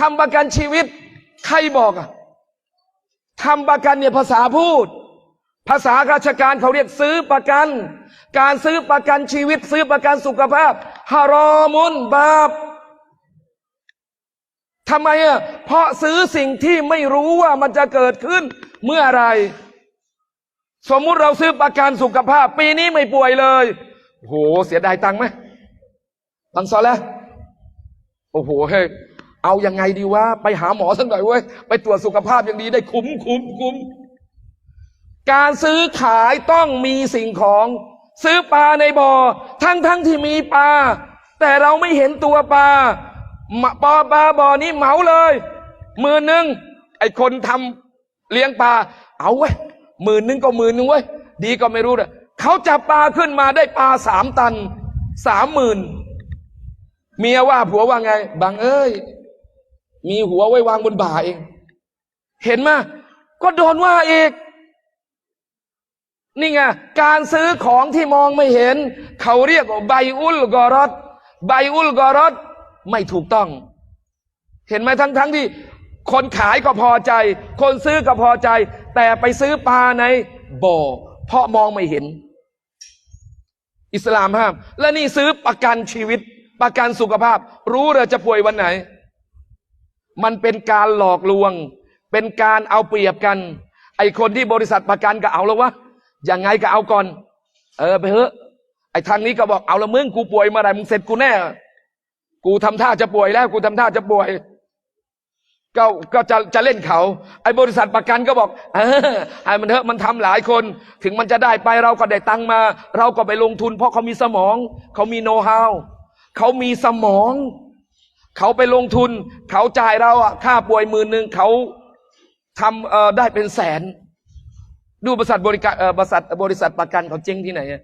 ทำประกันชีวิต ใครบอกอะทำประกันเนี่ยภาษาพูด ภาษาราชการเขาเรียกซื้อประกัน การซื้อประกันชีวิต ซื้อประกันสุขภาพฮารอมุนบาปทำไมอะเพราะซื้อสิ่งที่ไม่รู้ว่ามันจะเกิดขึ้นเมื่อไร สมมุติเราซื้อประกันสุขภาพ ปีนี้ไม่ป่วยเลยโหเสียดายตังค์ไหมตังค์ซอแล้วโอ้โหเฮ้ เอายังไงดีวะไปหาหมอสักหน่อยเว้ยไปตรวจสุขภาพอย่างดีได้คุ้มคุ้มคุ้มการซื้อขายต้องมีสิ่งของซื้อปลาในบ่อ ทั้งทั้งที่มีปลา แต่เราไม่เห็นตัวปลามาปลาปลาบ่อนี้เหมาเลยหมื่นหนึ่งไอคนทำเลี้ยงปลา เอาเว้ยหมื่นหนึ่งก็หมื่นหนึ่งเว้ยดีก็ไม่รู้เลยเขาจับปลาขึ้นมาได้ปลาสามตันสามหมื่นเมียว่าผัวว่าไง บางเอ้ย มีหัวไว้วางบนบ่าเอง เห็นไหมก็โดนว่าอีก นี่ไงการซื้อของที่มองไม่เห็น เขาเรียกว่าใบอุลกอรอดใบอุลกอรอดไม่ถูกต้อง เห็นไหมทั้งทั้งที่ คนขายก็พอใจ คนซื้อก็พอใจ แต่ไปซื้อปลาในบ่อเพราะมองไม่เห็น อิสลามห้าม และนี่ซื้อประกันชีวิต ประกันสุขภาพ รู้เลยจะป่วยวันไหน มันเป็นการหลอกลวง เป็นการเอาเปรียบกัน ไอคนที่บริษัทประกันก็เอาแล้ววะยังไงก็เอาก่อน เออไปเถอะไอทางนี้ก็บอกเอาละมึงกูป่วยเมื่อไหร่มึงเสร็จกูแน่ กูทำท่าจะป่วยแล้ว กูทำท่าจะป่วย ก็ก็จะจะเล่นเขา ไอ้บริษัทประกันก็บอก เออไอ้มันเถอะมันทำหลายคน ถึงมันจะได้ไปเราก็ได้ตังมา เราก็ไปลงทุน เพราะเขามีสมอง เขามีโน้ตฮาวเขามีสมอง เขาไปลงทุน เขาจ่ายเราอะค่าป่วยหมื่นหนึ่งเขาทำเอ่อได้เป็นแสน ดูบริษัทบริการเอ่อบริษัทบริษัทประกันเขาเจ๊งที่ไหนอะ